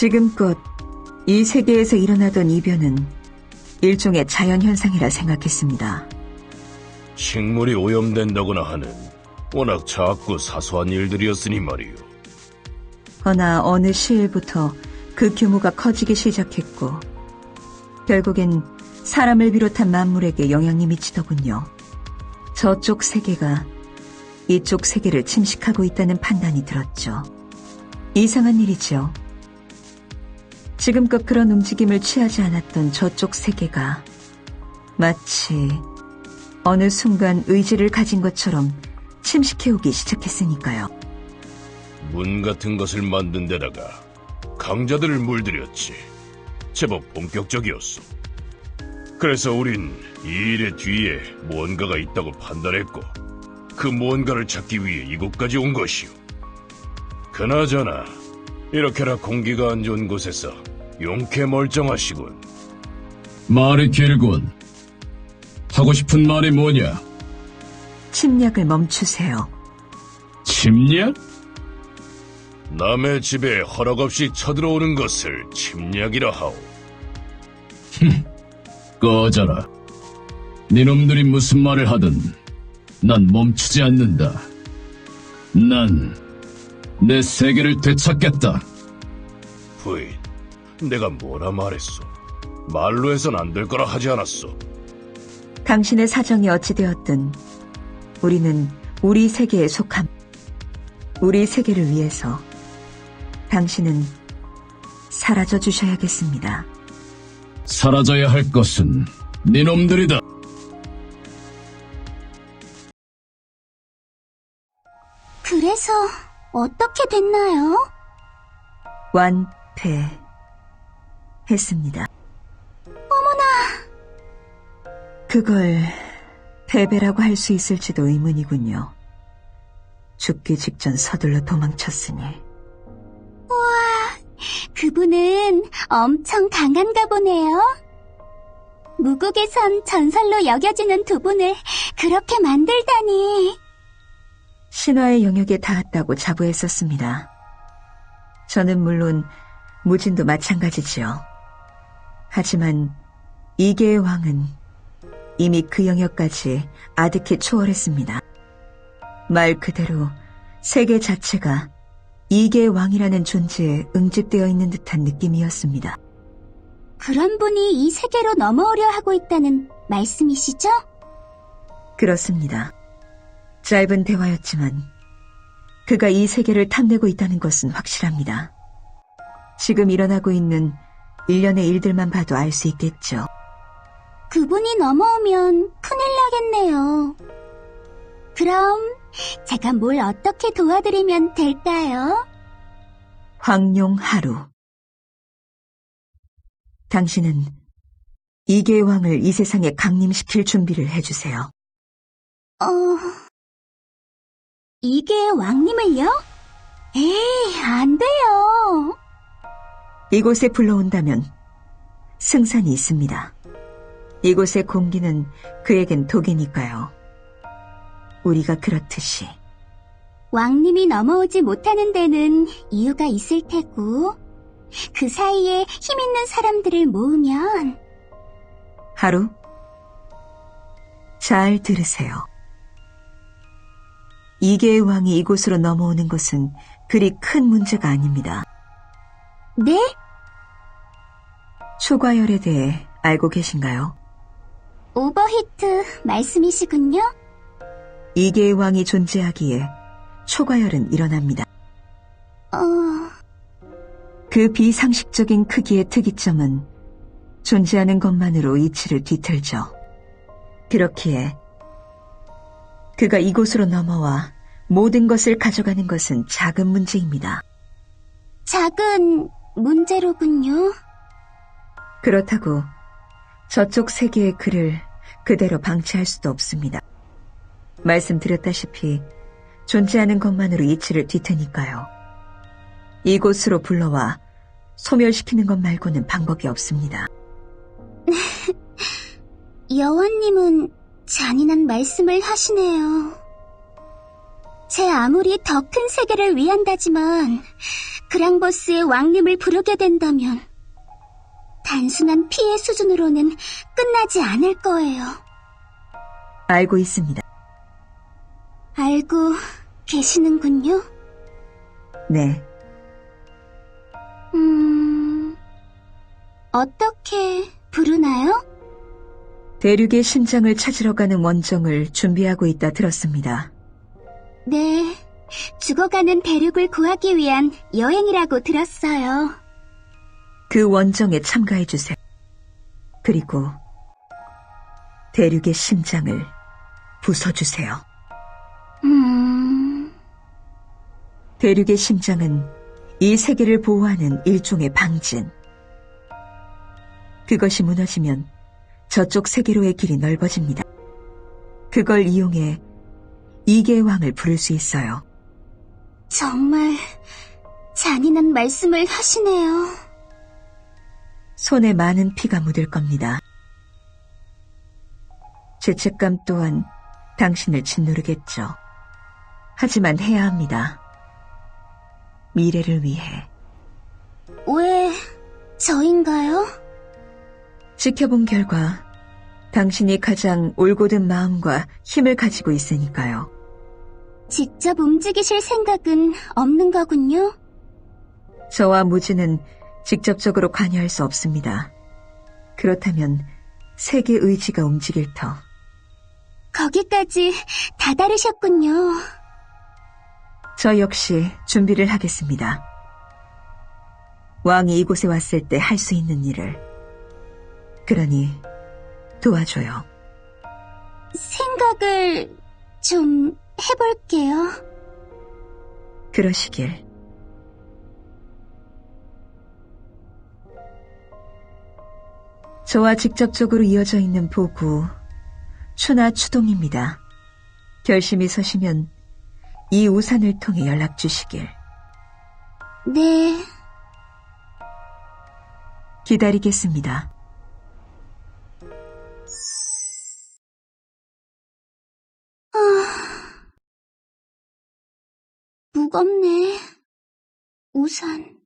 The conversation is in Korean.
지금껏 이 세계에서 일어나던 이변은 일종의 자연현상이라 생각했습니다. 식물이 오염된다거나 하는 워낙 작고 사소한 일들이었으니 말이요. 허나 어느 시일부터 그 규모가 커지기 시작했고, 결국엔 사람을 비롯한 만물에게 영향이 미치더군요. 저쪽 세계가 이쪽 세계를 침식하고 있다는 판단이 들었죠. 이상한 일이죠. 지금껏 그런 움직임을 취하지 않았던 저쪽 세계가 마치 어느 순간 의지를 가진 것처럼 침식해오기 시작했으니까요. 문 같은 것을 만든 데다가 강자들을 물들였지. 제법 본격적이었어. 그래서 우린 이 일의 뒤에 무언가가 있다고 판단했고 그 무언가를 찾기 위해 이곳까지 온 것이오. 그나저나 이렇게나 공기가 안 좋은 곳에서 용케 멀쩡하시군. 말이 길군. 하고 싶은 말이 뭐냐? 침략을 멈추세요. 침략? 남의 집에 허락 없이 쳐들어오는 것을 침략이라 하오. 꺼져라. 니놈들이 무슨 말을 하든 난 멈추지 않는다. 난 내 세계를 되찾겠다. 부인, 내가 뭐라 말했어? 말로 해선 안 될 거라 하지 않았어. 당신의 사정이 어찌되었든 우리는 우리 세계에 속함. 우리 세계를 위해서 당신은 사라져 주셔야겠습니다. 사라져야 할 것은 니놈들이다. 그래서 어떻게 됐나요? 완패 했습니다. 어머나! 그걸 패배라고 할 수 있을지도 의문이군요. 죽기 직전 서둘러 도망쳤으니. 그분은 엄청 강한가 보네요. 무국에선 전설로 여겨지는 두 분을 그렇게 만들다니. 신화의 영역에 닿았다고 자부했었습니다. 저는 물론 무진도 마찬가지지요. 하지만 이계의 왕은 이미 그 영역까지 아득히 초월했습니다. 말 그대로 세계 자체가 이계의 왕이라는 존재에 응집되어 있는 듯한 느낌이었습니다. 그런 분이 이 세계로 넘어오려 하고 있다는 말씀이시죠? 그렇습니다. 짧은 대화였지만 그가 이 세계를 탐내고 있다는 것은 확실합니다. 지금 일어나고 있는 일련의 일들만 봐도 알 수 있겠죠. 그분이 넘어오면 큰일 나겠네요. 그럼 제가 뭘 어떻게 도와드리면 될까요? 황룡하루 당신은 이계의 왕을 이 세상에 강림시킬 준비를 해주세요. 어... 이게 왕님을요? 에이, 안 돼요. 이곳에 불러온다면 승산이 있습니다. 이곳의 공기는 그에겐 독이니까요. 우리가 그렇듯이 왕님이 넘어오지 못하는 데는 이유가 있을 테고, 그 사이에 힘 있는 사람들을 모으면, 하루 잘 들으세요. 이계의 왕이 이곳으로 넘어오는 것은 그리 큰 문제가 아닙니다. 네? 초과열에 대해 알고 계신가요? 오버히트 말씀이시군요? 이계의 왕이 존재하기에 초과열은 일어납니다. 어, 그 비상식적인 크기의 특이점은 존재하는 것만으로 이치를 뒤틀죠. 그렇기에 그가 이곳으로 넘어와 모든 것을 가져가는 것은 작은 문제입니다. 작은 문제로군요. 그렇다고 저쪽 세계의 그를 그대로 방치할 수도 없습니다. 말씀드렸다시피 존재하는 것만으로 이치를 뒤트니까요. 이곳으로 불러와 소멸시키는 것 말고는 방법이 없습니다. 여원님은 잔인한 말씀을 하시네요. 제 아무리 더 큰 세계를 위한다지만 그랑버스의 왕님을 부르게 된다면 단순한 피해 수준으로는 끝나지 않을 거예요. 알고 있습니다. 알고 계시는군요. 네. 음, 어떻게 부르나요? 대륙의 심장을 찾으러 가는 원정을 준비하고 있다 들었습니다. 네, 죽어가는 대륙을 구하기 위한 여행이라고 들었어요. 그 원정에 참가해 주세요. 그리고 대륙의 심장을 부숴주세요. 음, 대륙의 심장은 이 세계를 보호하는 일종의 방진. 그것이 무너지면 저쪽 세계로의 길이 넓어집니다. 그걸 이용해 이계의 왕을 부를 수 있어요. 정말 잔인한 말씀을 하시네요. 손에 많은 피가 묻을 겁니다. 죄책감 또한 당신을 짓누르겠죠. 하지만 해야 합니다. 미래를 위해. 왜 저인가요? 지켜본 결과 당신이 가장 올곧은 마음과 힘을 가지고 있으니까요. 직접 움직이실 생각은 없는 거군요. 저와 무지는 직접적으로 관여할 수 없습니다. 그렇다면 세계 의지가 움직일 터. 거기까지 다다르셨군요. 저 역시 준비를 하겠습니다. 왕이 이곳에 왔을 때 할 수 있는 일을. 그러니 도와줘요. 생각을 좀 해볼게요. 그러시길. 저와 직접적으로 이어져 있는 보구, 추나 추동입니다. 결심이 서시면 이 우산을 통해 연락 주시길. 네, 기다리겠습니다. 무겁네. 우산.